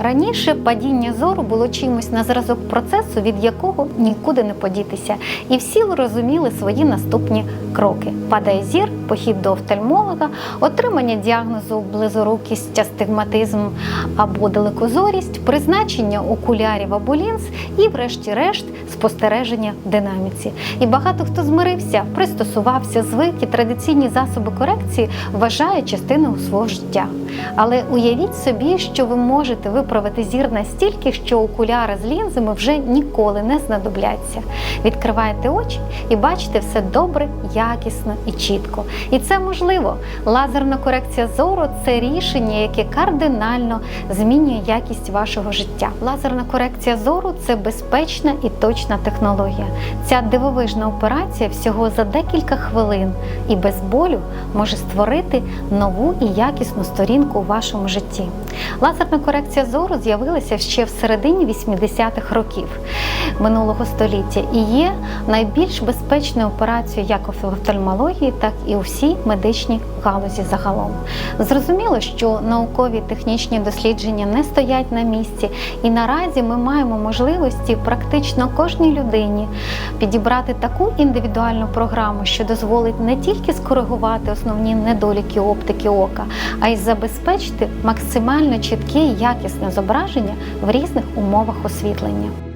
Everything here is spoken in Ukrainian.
Раніше падіння зору було чимось на зразок процесу, від якого нікуди не подітися, і всі розуміли свої наступні кроки: падає зір, похід до офтальмолога, отримання діагнозу близорукість, астигматизм або далекозорість, призначення окулярів або лінз і, врешті-решт, спостереження динаміці. І багато хто змирився, пристосувався, звик і традиційні засоби корекції вважає частиною свого життя. Але уявіть собі, що ви можете виправити зір настільки, що окуляри з лінзами вже ніколи не знадобляться. Відкриваєте очі і бачите все добре, якісно і чітко. І це можливо. Лазерна корекція зору це рішення, яке кардинально змінює якість вашого життя. Лазерна корекція зору це безпечна і точна технологія. Ця дивовижна операція всього за декілька хвилин і без болю може створити нову і якісну сторінку у вашому житті. Лазерна корекція зору з'явилася ще в середині 80-х років минулого століття і є найбільш безпечною операцією як в офтальмології, так і у всій медичній галузі загалом. Зрозуміло, що наукові технічні дослідження не стоять на місці, і наразі ми маємо можливості практично кожній людині підібрати таку індивідуальну програму, що дозволить не тільки скоригувати основні недоліки оптики ока, а й забезпечити максимально чітке і якісне зображення в різних умовах освітлення.